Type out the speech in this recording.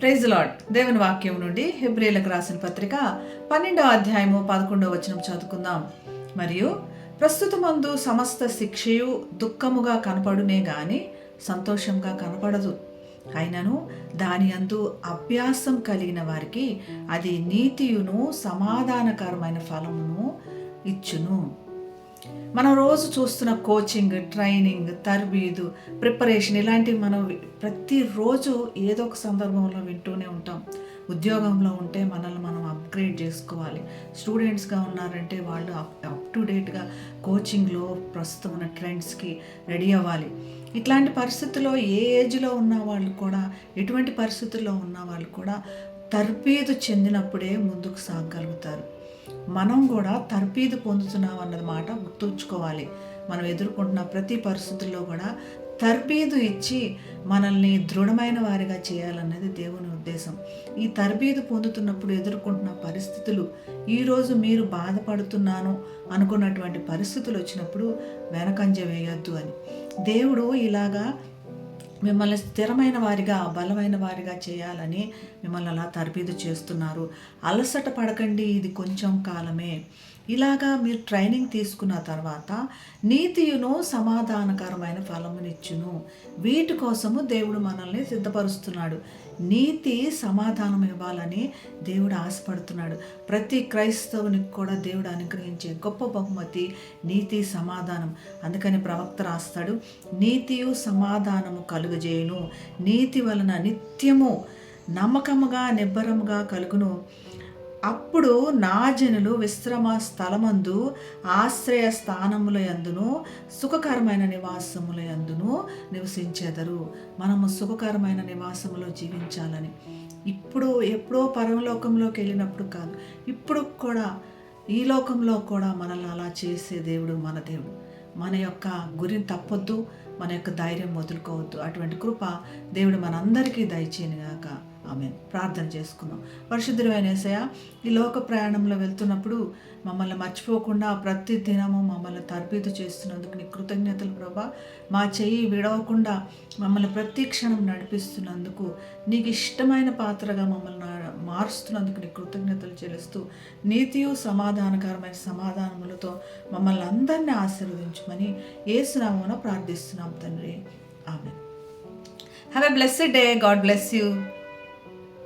Praise lord దేవుని వాక్యం నుండి హెబ్రిలకు రాసిన పత్రిక పన్నెండవ అధ్యాయము పదకొండవ వచనం చదువుకుందాం. మరియు ప్రస్తుతమందు సమస్త శిక్షయు దుఃఖముగా కనపడునే గాని సంతోషంగా కనపడదు. అయినను దాని అందు అభ్యాసం కలిగిన వారికి అది నీతియును సమాధానకరమైన ఫలమును ఇచ్చును. మనం రోజు చూస్తున్న కోచింగ్ ట్రైనింగ్ తర్బీదు ప్రిపరేషన్ ఇలాంటివి మనం ప్రతిరోజు ఏదో ఒక సందర్భంలో వింటూనే ఉంటాం. ఉద్యోగంలో ఉంటే మనల్ని మనం అప్గ్రేడ్ చేసుకోవాలి. స్టూడెంట్స్గా ఉన్నారంటే వాళ్ళు అప్ అప్ టు డేట్గా కోచింగ్లో ప్రస్తుతం ఉన్న ట్రెండ్స్కి రెడీ అవ్వాలి. ఇట్లాంటి పరిస్థితుల్లో ఏ ఏజ్లో ఉన్న వాళ్ళు కూడా ఎటువంటి పరిస్థితుల్లో ఉన్న వాళ్ళు కూడా తర్బీదు చెందినప్పుడే ముందుకు సాగగలుగుతారు మనం కూడా తర్పీదు పొందుతున్నాం అన్నది మాట గుర్తుంచుకోవాలి. మనం ఎదుర్కొంటున్న ప్రతి పరిస్థితుల్లో కూడా తర్బీదు ఇచ్చి మనల్ని దృఢమైన వారిగా చేయాలన్నది దేవుని ఉద్దేశం. ఈ తర్బీదు పొందుతున్నప్పుడు ఎదుర్కొంటున్న పరిస్థితులు ఈరోజు మీరు బాధపడుతున్నాను అనుకున్నటువంటి పరిస్థితులు వచ్చినప్పుడు వెనకంజ వేయొద్దు అని. దేవుడు ఇలాగా మిమ్మల్ని స్థిరమైన వారిగా బలమైన వారిగా చేయాలని మిమ్మల్ని అలా తర్బీదు చేస్తున్నారు. అలసట పడకండి ఇది కొంచెం కాలమే. ఇలాగా మీరు ట్రైనింగ్ తీసుకున్న తర్వాత నీతియును సమాధానకరమైన ఫలమునిచ్చును. వీటి కోసము దేవుడు మనల్ని సిద్ధపరుస్తున్నాడు. నీతి సమాధానం ఇవ్వాలని దేవుడు ఆశపడుతున్నాడు. ప్రతి క్రైస్తవునికి కూడా దేవుడు అనుగ్రహించే గొప్ప బహుమతి నీతి సమాధానం. అందుకని ప్రవక్త రాస్తాడు నీతియు సమాధానము కలుగజేయును. నీతి వలన నిత్యము నమ్మకముగా నిబ్బరముగా కలుగును. అప్పుడు నా జనులు విశ్రమ స్థలమందు ఆశ్రయ స్థానముల యందును సుఖకరమైన నివాసముల యందును నివసించేదరు. మనము సుఖకరమైన నివాసములో జీవించాలని. ఇప్పుడు ఎప్పుడో పరమలోకంలోకి వెళ్ళినప్పుడు కాదు ఇప్పుడు కూడా ఈ లోకంలో కూడా మనల్ని అలా చేసే దేవుడు మన దేవుడు. మన యొక్క గురిని తప్పొద్దు మన యొక్క ధైర్యం వదులుకోవద్దు. అటువంటి కృప దేవుడు మనందరికీ దయచేయనుగాక. ఆమె ప్రార్థన చేసుకుందాం పరిశుద్ధుడైన ఏసయ ఈ లోక ప్రయాణంలో వెళ్తున్నప్పుడు మమ్మల్ని మర్చిపోకుండా ప్రతి దినము మమ్మల్ని తర్బీదు చేస్తున్నందుకు నీ కృతజ్ఞతలు ప్రభా. మా చెయ్యి విడవకుండా మమ్మల్ని ప్రతి క్షణం నడిపిస్తున్నందుకు నీకు ఇష్టమైన పాత్రగా మమ్మల్ని మారుస్తున్నందుకు నీ కృతజ్ఞతలు చెల్లిస్తూ నీతియు సమాధానకరమైన సమాధానములతో మమ్మల్ని అందరినీ ఆశీర్వదించమని ఏసునామమున ప్రార్థిస్తున్నాం తండ్రి. ఆమె have a blessed day God bless you